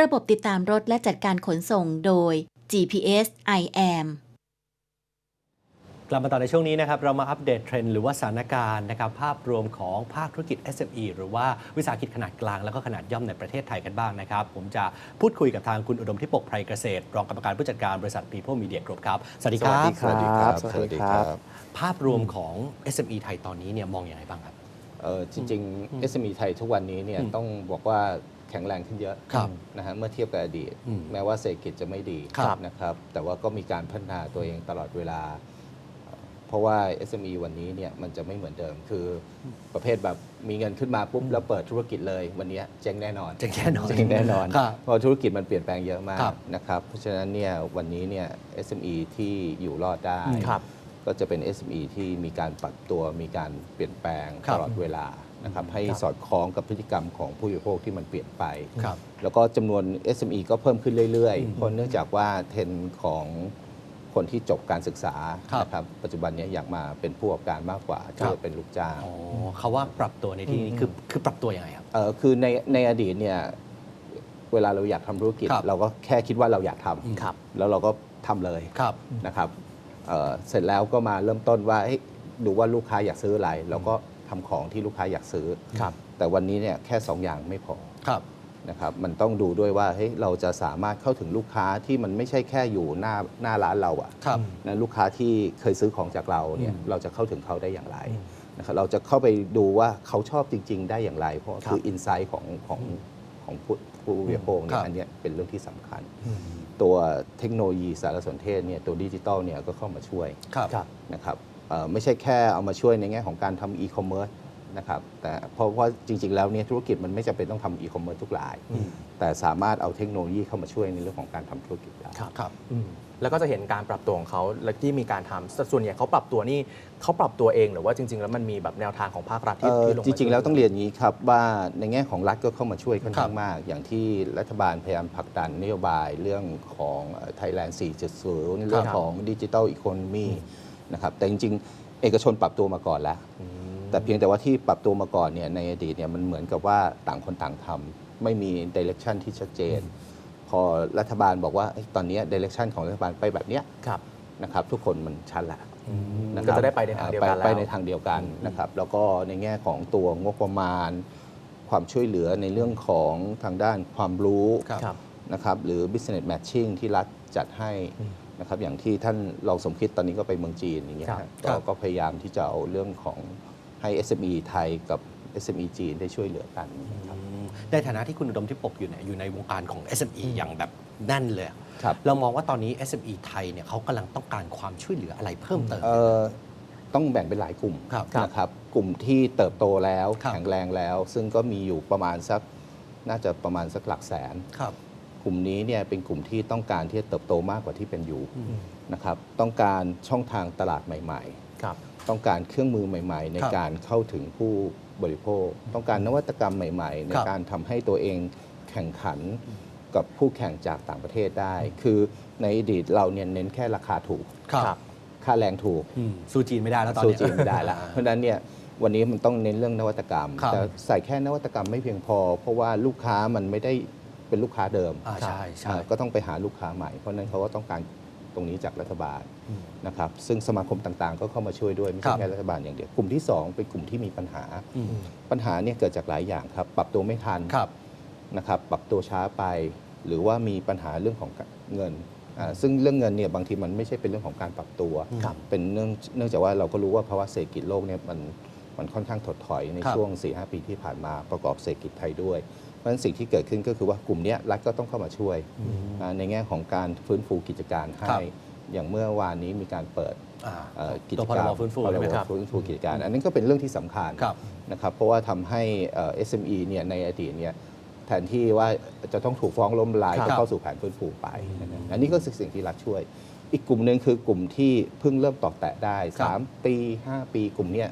ระบบติดตามรถและจัดการขนส่งโดย GPS I am กลับมาต่อในช่วงนี้นะครับ เรามาอัปเดตเทรนด์หรือว่าสถานการณ์นะครับภาพรวมของภาคธุรกิจ SME หรือว่าวิสาหกิจขนาดกลางแล้วก็ขนาดย่อมในประเทศไทยกันบ้างนะครับ ผมจะพูดคุยกับทางคุณอุดมที่ปกไพรเกษตร รองกรรมการผู้จัดการบริษัท People Media Group ครับ สวัสดีครับ สวัสดีครับ สวัสดีครับ ภาพรวมของ SME ไทยตอนนี้เนี่ยมองอย่างไรบ้างครับเออจริงๆ SME ไทยทุกวันนี้เนี่ยอืมต้องบอกว่า แข็งแรงขึ้นเยอะครับนะฮะเมื่อเทียบกับอดีต อืมแม้ว่าเศรษฐกิจจะไม่ดีครับนะครับ แต่ว่าก็มีการพัฒนาตัวเองตลอดเวลา เพราะว่า SME วันนี้เนี่ยมันจะไม่เหมือนเดิมคือประเภทแบบมีเงินขึ้นมาปุ๊บแล้วเปิดธุรกิจเลยวันนี้เจ๊งแน่นอน เจ๊งแน่นอนเจ๊งแน่นอนครับ เพราะธุรกิจมันเปลี่ยนแปลงเยอะมากครับนะครับเพราะฉะนั้นเนี่ยวันนี้เนี่ย SME ที่อยู่รอดได้ ครับ ก็จะเป็น SME ที่มีการปรับตัวมีการเปลี่ยนแปลงครัตบ ลอดเวลา นะครับให้ครับสอดคล้องกับพฤติกรรมของผู้บริโภคที่มันเปลี่ยนไป ครับ แล้วก็จำนวน SME ก็เพิ่มขึ้นเรื่อยอืมๆเพราะเนื่องจากว่าเทรนด์ของคนที่จบการศึกษาครับ นะครับปัจจุบันเนี้อยากมาเป็นผู้ประกอบการมากกว่าที่จะเป็นลูกจ้าง อ๋อเขาว่าปรับตัวในที่นี้คือคือปรับตัวยังไงครับ เอ่อคือในในอดีตเนี่ยเวลาเราอยากทำธุรกิจ ครับเราก็แค่คิดว่าเราอยากทำครับ แล้วเราก็ทำเลยครับ นะครับเอ่อเสร็จแล้วก็มาเริ่มต้นว่าเอ๊ะดูว่าลูกค้าอยากซื้ออะไร เราก็ ทำของที่ลูกค้าอยากซื้อครับแต่วันนี้เนี่ยแค่ 2 อย่างไม่พอครับนะครับมันต้องดูด้วยว่าเฮ้ยเราจะสามารถเข้าถึงลูกค้าที่มันไม่ใช่แค่อยู่หน้าหน้าร้านเราอะครับนะลูกค้าที่เคยซื้อของจากเราเนี่ยอืมเราจะเข้าถึงเขาได้อย่างไรนะครับเราจะเข้าไปดูว่าเขาชอบจริง ๆ ได้อย่างไร เพราะว่าคืออินไซต์ของของของผู้ผู้บริโภคเนี่ครัยบอันเนี้ยเป็นเรื่องที่สำคัญ ตัวเทคโนโลยีสารสนเทศเนี่ยตัวดิจิตอลเนี่ยก็เข้ามาช่วยครับครับนะครับเอ่อ ไม่ใช่แค่เอามาช่วยในแง่ของการทำอีคอมเมิร์ซนะครับแต่เพราะว่าจริง ๆ แล้วเนี่ยธุรกิจมันไม่จำเป็นต้องทำอีคอมเมิร์ซทุกรายอืมแต่สามารถเอาเทคโนโลยีเข้ามาช่วยในเรื่องของการทำธุรกิจได้ ครับครับอืมแล้วก็จะเห็นการปรับตัวของเขาและที่มีการทำแต่ส่วนใหญ่เขาปรับตัวนี่เขาปรับตัวเองหรือว่าจริง ๆ แล้วมันมีแบบแนวทางของภาครัฐที่เอ่อที่ลงมาจริง ๆ แล้วต้องช่เรียนอย่างนี้ครับ ว่าในแง่ของรัฐก็เข้ามาช่วยค่อนข้างครับมาก อย่างที่รัฐบาลพยายามผลักดันนโยบายเรื่องของไทยแลนด์4.0เรื่องของดิจิทัลอีโคโนมี นะครับแต่จริงๆ เอกชนปรับตัวมาก่อนแล้วอืมแต่เพียงแต่ว่าที่ปรับตัวมาก่อนเนี่ยในอดีตเนี่ยมันเหมือนกับว่าต่างคนต่างทำไม่มีดิเรกชันที่ชัดเจน พอรัฐบาลบอกว่าเอ้ยตอนเนี้ดิเรกชันของรัฐบาลไปแบบเนี้ยครับนะครับทุกคนมันชัดละอืมนะคก็รับจะได้ไปในทางเดียวกันไปแล้วไปในทางเดียวกันนะครับแล้วก็ในแง่ของตัวงบประมาณ ความช่วยเหลือในเรื่องของทางด้านความรู้ครับครับนะครับหรือ business matching ที่รัฐจัดให้อืม นะครับอย่างที่ท่านรองสมคิดตอนนี้ก็ไปเมืองจีนอย่างเงี้ยครับฮะครัก็บก็พยายามที่จะเอาเรื่องของให้ SME ไทยกับ SME จีนได้ช่วยเหลือกันนะครับอืมในฐานะที่คุณอุดมที่ปกอยู่เนี่ยอยู่ในวงการของ SME อย่างแบบแน่นเลยอะครับ เรามองว่าตอนนี้ SME ไทยเนี่ยเขากำลังต้องการความช่วยเหลืออะไรเพิ่มเติม เอ่อต้องแบ่งเป็นหลายกลุ่มครับนะครับกลุ่มที่เติบโตแล้วครับ แข็งแรงแล้ว ซึ่งก็มีอยู่ประมาณสักน่าจะประมาณสักหลักแสน ครับ กลุ่มนี้เนี่ยเป็นกลุ่มที่ต้องการที่จะเติบโตมากกว่าที่เป็นอยู่อืมนะครับต้องการช่องทางตลาดใหม่ครับๆต้องการเครื่องมือใหม่ ๆ ในครับการเข้าถึงผู้บริโภค ต้องการนวัตกรรมใหม่ ๆ ในครับการทำให้ตัวเองแข่งขันกับผู้แข่งจากต่างประเทศได้ คือในอดีตเราเนี่ยเน้นแค่ราคาถูกครับค่าแรงถูกอืมสู้จีนไม่ได้แล้วตอนสู้เนี้ยจีนไม่ได้ละอ่าเพราะฉะนั้นเนี่ยวันนี้มันต้องเน้นเรื่องนวัตกรรมครับแต่ใส่แค่นวัตกรรมไม่เพียงพอ เพราะว่าลูกค้ามันไม่ได้ เป็นลูกค้าเดิมอ่าใช่ใช่ อ่าก็ต้องไปหาลูกค้าใหม่ เพราะฉะนั้นเขาก็ต้องการตรงนี้จากรัฐบาลนะครับซึ่งสมาคมต่างๆ ก็เข้ามาช่วยด้วยไม่ครัใช่บ แค่รัฐบาลอย่างเดียวกลุ่มที่2เป็นกลุ่มที่มีปัญหา อืมปัญหาเนี่ยเกิดจากหลายอย่างครับ ปรับตัวไม่ทัน ครับ นะครับปรับตัวช้าไปหรือว่ามีปัญหาเรื่องของเงินอ่าซึ่งเรื่องเงินเนี่ยบางทีมันไม่ใช่เป็นเรื่องของการปรับตัว ครับเป็นเนื่องเนื่องจากว่าเราก็รู้ว่าภาวะเศรษฐกิจโลกเนี่ยมัน มันค่อนข้างถดถอยในครับช่วง 4-5 ปีที่ผ่านมาประกอบเศรษฐกิจไทยด้วย เพราะฉะนั้นสิ่งที่เกิดขึ้นก็คือว่ากลุ่มเนี้ยรัฐก็ต้องเข้ามาช่วยอ่าในแง่ของการฟื้นฟูกิจการให้ครับอย่างเมื่อวานนี้มีการเปิดอ่าเอ่อกิจตัวพการรบฟื้นฟูพรใช่ไหมบครับฟื้นฟูกิจการ อันนั้นก็เป็นเรื่องที่สำคัญครับนะครับเพราะว่าทำให้เอ่อ SME เนี่ยในอดีตเนี่ยแทนที่ว่าจะต้องถูกฟ้องล้มละลายครับก็เข้าสู่แผนฟื้นฟูไปนะครับอันนี้ก็คือสิ่งที่รัฐช่วย อีกกลุ่มหนึ่งคือกลุ่มที่เพิ่งเริ่มตอกแตะได้ครับ3ปี 5 ปีกลุ่มเนี้ย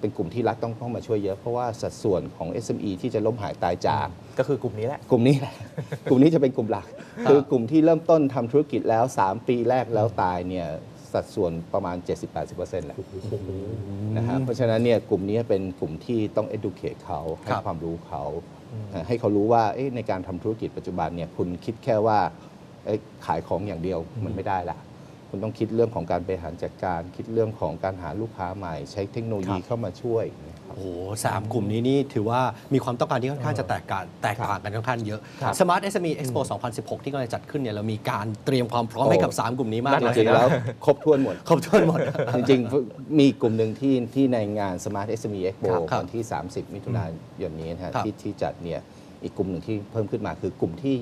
เป็นกลุ่มที่รัฐต้องเข้ามาช่วยเยอะ เพราะว่าสัดส่วนของ SME ที่จะล้มหายตายจาก ก็คือกลุ่มนี้แหละ กลุ่มนี้แหละ กลุ่มนี้จะเป็นกลุ่มหลัก คือกลุ่มที่เริ่มต้นทำธุรกิจแล้ว 3 ปีแรกแล้วตายเนี่ยสัดส่วนประมาณ 70-80%แหละนะฮะเพราะฉะนั้นเนี่ยกลุ่มนี้เป็นกลุ่มที่ต้อง educate เขาให้ครับความรู้เขาเอ่อให้เขารู้ว่าเอ๊ะในการทำธุรกิจปัจจุบันเนี่ยคุณคิดแค่ว่าเอ๊ะขายของอย่างเดียวมันไม่ได้ละ คุณต้องคิดเรื่องของการบริหารจัดการ คิดเรื่องของการหาลูกค้าใหม่ ใช้เทคโนโลยีเข้ามาช่วยนะครับ โอ้โหสามกลุ่มนี้นี่ถือว่ามีความต้องการที่ค่อนข้างจะแตกต่างแตกต่างกันค่อนข้างเยอะครับ Smart SME Expo 2016 ที่กำลังจัดขึ้นเนี่ยเรามีการเตรียมความพร้อมให้กับ 3 กลุ่มนี้มากจเลยริงๆนะแล้วครบถ้วนหมด ครบถ้วนหมด จริงๆ มีกลุ่มหนึ่งที่ที่ในงาน Smart SME Expo ครับครับวันที่ 30 มิถุนายนนี้นะฮะครับที่ที่จัดเนี่ยอีกกลุ่มหนึ่งที่เพิ่มขึ้นมาคือกลุ่มที่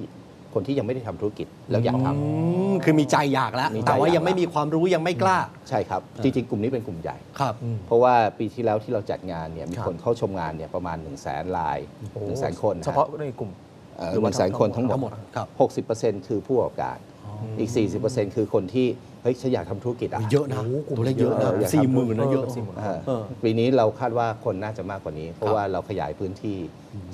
คนที่ยังไม่ได้ทำธุรกิจแล้วอยากท อืมคือมีใจอยากแล้ว มีใจแต่ว่าอยากยังไม่มีความรู้ยังไม่กล้าำใช่ครับ จริงๆ กลุ่มนี้เป็นกลุ่มใหญ่ ครับ เพราะว่าปีที่แล้วที่เราจัดงานเนี่ยมีครับ คนเข้าชมงานเนี่ยประมาณ 1 0 0 0 0แสนลาย1 0 0 0 0แสนคนเฉพาะในกลุ่มเอ่อหรือหว่านึ่งแสนคนทั้งหมดทั้งหมด ครับ 60%คือผู้ประกอบการ อีก 40%คือคนที่เฮ้ยฉันอยากทำธุรกิจอะเยอะนะตัวเลขเยอะเอนะออยากทำ สี่หมื่นนะเยอะเออสี่หมื่นอ่าเออ ปีนี้เราคาดว่าคนน่าจะมากกว่านี้ เพครัราะบว่าเราขยายพื้นที่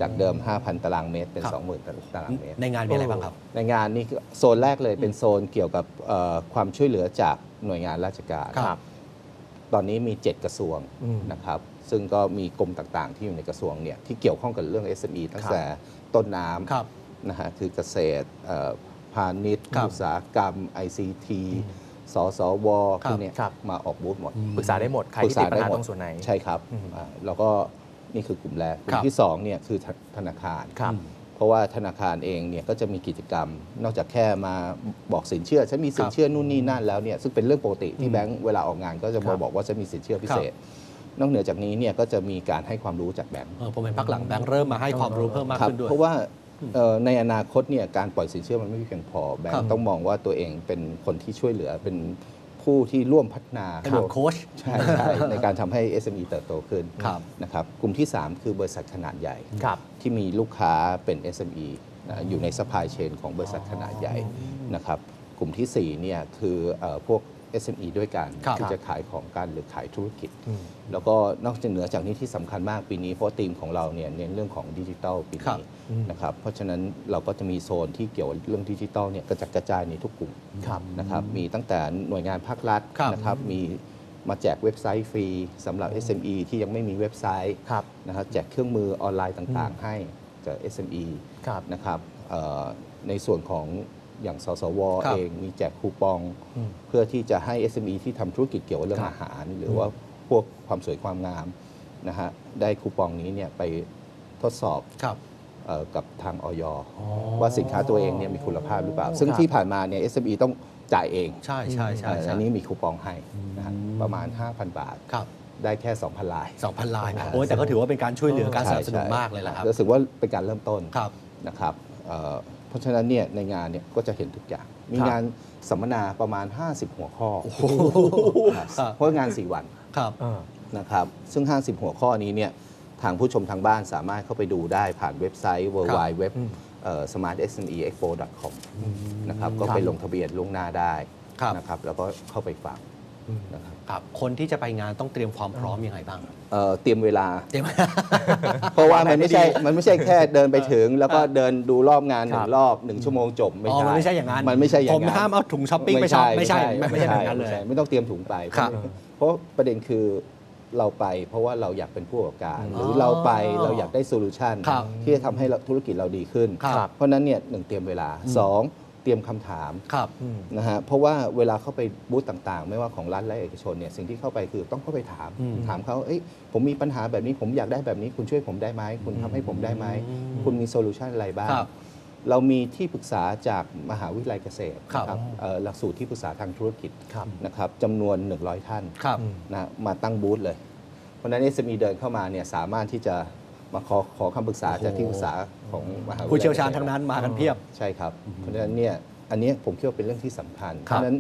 จากเดิม 5,000 ตารางเมตรเป็น ครับ 20,000 ตารางเมตร ในงานมีอะไรบ้างครับ ในงานนี้คือโซนแรกเลยเป็นโซนเกี่ยวกับเอ่อความช่วยเหลือจากหน่วยงานราชการ ครับ ตอนนี้มี 7 กระทรวงอืมนะครับ ซึ่งก็มีกรมต่างๆ ที่อยู่ในกระทรวงเนี่ยที่เกี่ยวข้องกับเรื่อง SME ตั้งครับแต่ต้นน้ครับำนะฮะคือเกษตรเอ่อพาณิชย์ครับอุตสาหกรรม ICT สสวครัพบวกเนี้ยครับมาออกบูธหมดปรึกษาได้หมด ใครที่ติดปัญหาตรงส่วนไหน ใช่ครับอืมอ่าแล้วก็นี่คือกลุ่มแรก กลุ่ครัมบที่2เนี่ยคือธธนาคารครับเพราะว่าธนาคารเองเนี่ยก็จะมีกิจกรรม นอกจากแค่มาบอกสินเชื่อฉันมีสินเชื่อนู่นนี่นั่นแล้วเนี่ยซึ่งเป็นเรื่องปกติที่แบงค์เวลาออกงานก็จะครัมาบบอกว่าฉันมีสินเชื่อพิเศษนอกเหนือจากนี้เนี่ยก็จะมีการให้ความรู้จากแบงค์เออผมเป็นพักหลังแบงค์เริ่มมาให้ความรู้เพิ่มมากครับขึ้นด้วยเพราะว่าเอ่อ ในอนาคตเนี่ยการปล่อยสินเชื่อมันไม่เพียงพอแบงครับค์ต้องมองว่าตัวเองเป็นคนที่ช่วยเหลือเป็นผู้ที่ร่วมพัฒนาเป็นเหมือนโค้ชใช่ใช่ในการทำให้ SME เติบโตขึ้นครับนะครับกลุ่มที่ 3 คือบริษัทขนาดใหญ่ครับที่มีลูกค้าเป็น SME นะอยู่ในสปายเชนของบริษัทขนาดใหญ่นะครับกลุ่มทีสี่4เนี่ยคือเอ่อพวก SME ด้วยกันครับที่จะขายของกันหรือขายธุรกิจอืมแล้วก็นอกจากเหนือจากนี้ที่สำคัญมากปีนี้เพราะธีมของเราเนี่ยเน้นเรื่องของดิจิทัลปีครับนี้นะครับเพราะฉะนั้นเราก็จะมีโซนที่เกี่ยวกับเรื่องดิจิทัลเนี่ยกระจัดกระจายในทุกกลุ่ม ครับ นะครับมีตั้งแต่หน่วยงานภาครัฐครับ นะครับมีมาแจกเว็บไซต์ฟรีสำหรับ SME ที่ยังไม่มีเว็บไซต์ครับ นะครับแจกเครื่องมือออนไลน์ต่าง ๆ ให้จาก SME ครับ นะครับเอ่อในส่วนของ อย่างสสวครับเองมีแจกคูปองอืมเพื่อที่จะให้ SME ที่ทำธุรกิจเกี่ยวกับเรื่อคงรับอาหาร หรือว่าพวกความสวยความงามนะฮะได้คูปองนี้เนี่ยไปทดสอบครับเอ่อกับทางออยว่าสินค้าตัวเองเนี่ยมีคุณภาพหรือเปล่า ซึ่งครับที่ผ่านมาเนี่ย SME ต้องจ่ายเอง ใช่ใช่ใช่เอ่อใช่อันนี้มีคูปองให้นะฮะประมาณ 5,000 บาทครับได้แค่ 2,000 ลาย 2,000 ลายอ่าโอ้ยแต่ก็ถือว่าเป็นการช่วยเหลือการสนับสนุนใช่มากเลยแหละครับรู้สึกว่าเป็นการเริ่มต้นครับนะครับ เอ่อเพราะฉะนั้นเนี่ยในงานเนี่ยก็จะเห็นทุกอย่าง มีครับงานสัมมนาประมาณ 50 หัวข้อครับเพราะงาน 4 วันครับเออนะครับ ซึ่ง 50 หัวข้อนี้เนี่ยทางผู้ชมทางบ้านสามารถเข้าไปดูได้ผ่านเว็บไซต์ w w w อืม smartsmeexpo.com นะครับก็ครับไปลงทะเบียนล่วงหน้าได้ครับนะครับแล้วก็เข้าไปฟัง นะครับครับคนที่จะไปงานต้องเตรียมความพร้อมยังไงบ้าง เอ่อเตรียมเวลา เตรียม เพราะว่ามันไม่ใช่วางแผนให้ดีมันไม่ใช่แค่เดินไปถึง แล้วก็เดินดูรอบงานหนึ่ครังบ รอบหนึ่งชั่วโมงจบไม่อ๋อใช่มันไม่ใช่อย่างนั้นมันไม่ใช่อย่างผมนั้นห้ามเอาถุงช้อปปิ้งไปช็อปไม่ใช่ไม่ไม่ใช่แบบนั้นเลยไม่ใช่ไม่ต้องเตรียมถุงไป ครับเพราะประเด็นคือเราไป เพราะว่าเราอยากเป็นผู้ประกอบการหรือออเราไปเราอยากได้โซลูชันครับที่จะทำให้เราธุรกิจเราดีขึ้น ครับ เพราะฉะนั้นเนี่ยหนึ่งเตรียมเวลาสอง เตรียมคำถามครับอืม นะฮะเพราะว่าเวลาเข้าไปบูธต่างๆ ไม่ว่าของรัฐและเอกชนเนี่ยสิ่งที่เข้าไปคือต้องเข้าไปถาม อืมถามเขาเอ้ยผมมีปัญหาแบบนี้ผมอยากได้แบบนี้ คุณช่วยผมได้ไหมคุณทำให้ผมได้ไหมคุณมีโซลูชันอะไรบ้าง ครับเรามีที่ปรึกษาจากมหาวิทยาลัยเกษตรครับ นะเอ่อหลักสูตรที่ปรึกษาทางธุรกิจครับ นะครับจำนวน 100 ท่าน ครับอืมนะมาตั้งบูธเลย เพราะฉะนั้น SME เดินเข้ามาเนี่ยสามารถที่จะ มาขอขอคำปรึกษาจากที่ปรึกษาของมหาวิทยาลัยผู้เชี่ยวชาญกษตรทั้งนั้นมากันเพียบ ใช่ครับ เพราะฉะนั้นเนี่ยอันเนี้ยผมคิดว่าเป็นเรื่องที่สำคัญ เพครับ ราะฉะนั้น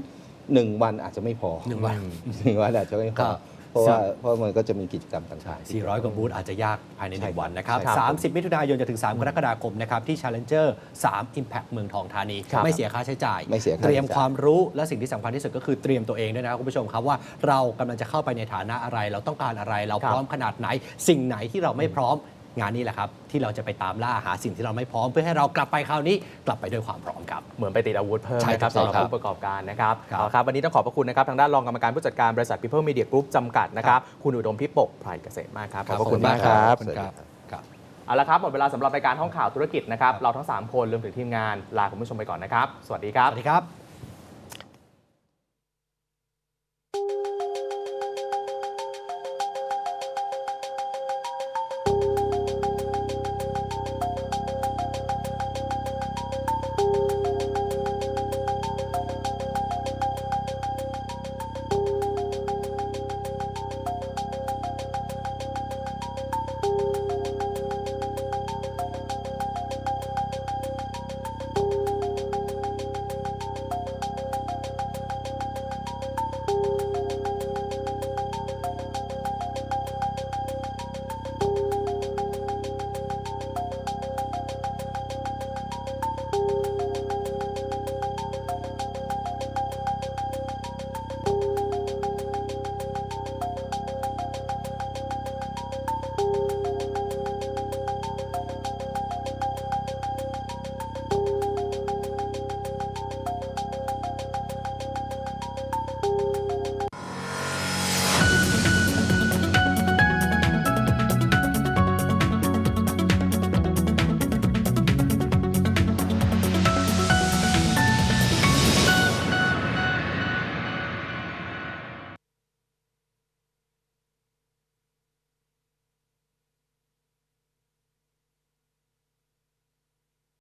หนึ่งวันอาจจะไม่พอหนึ่งวัน หนึ่งวันอาจจะไม่พครัอบ เพราะว่าเพราะมันก็จะมีกิจกรรมต่างๆ400 กว่าบูธอาจจะยากภายใน ใช่1วันนะครับ ใช่ครับ30 มิถุนายนจนถึง 3 กรกฎาคมนะครับ ที่ Challenger 3 Impact เมืองทองธานี ครับไม่เสียค่าใช้จ่าย ไม่เสียค่าใช้จ่าย เตรียมความรู้และสิ่งที่สำคัญที่สุดก็คือเตรียมตัวเองด้วยนะครับคุณผู้ชมครับว่าเรากำลังจะเข้าไปในฐานะอะไร เราต้องการอะไร เราครับพร้อมขนาดไหน สิ่งไหนที่เราไม่พร้อม งานนี้แหละครับ ที่เราจะไปตามล่าหาสิ่งที่เราไม่พร้อม เพื่อให้เรากลับไปคราวนี้กลับไปด้วยความพร้อมครับ เหมือนไปติดอาวุธเพิ่มใช่นะครับถูกสำหรับต้องครับ ผู้ประกอบการนะครับครับ เอาครับวันนี้ต้องขอบพระคุณนะครับ ทางด้านรองกรรมการผู้จัดการบริษัท People Media Group จำกัดนะครับคุณอุดมพิปกไพรเกษตรมากครับ ขอบพระคุณมากครับ ขอบคุณครับครับ เอาละครับ หมดเวลาสำหรับรายการห้องข่าวธุรกิจนะครับ เราทั้ง 3 คนรวมถึงทีมงานลาคุณผู้ชมไปก่อนนะครับ สวัสดีครับสวัสดีครับ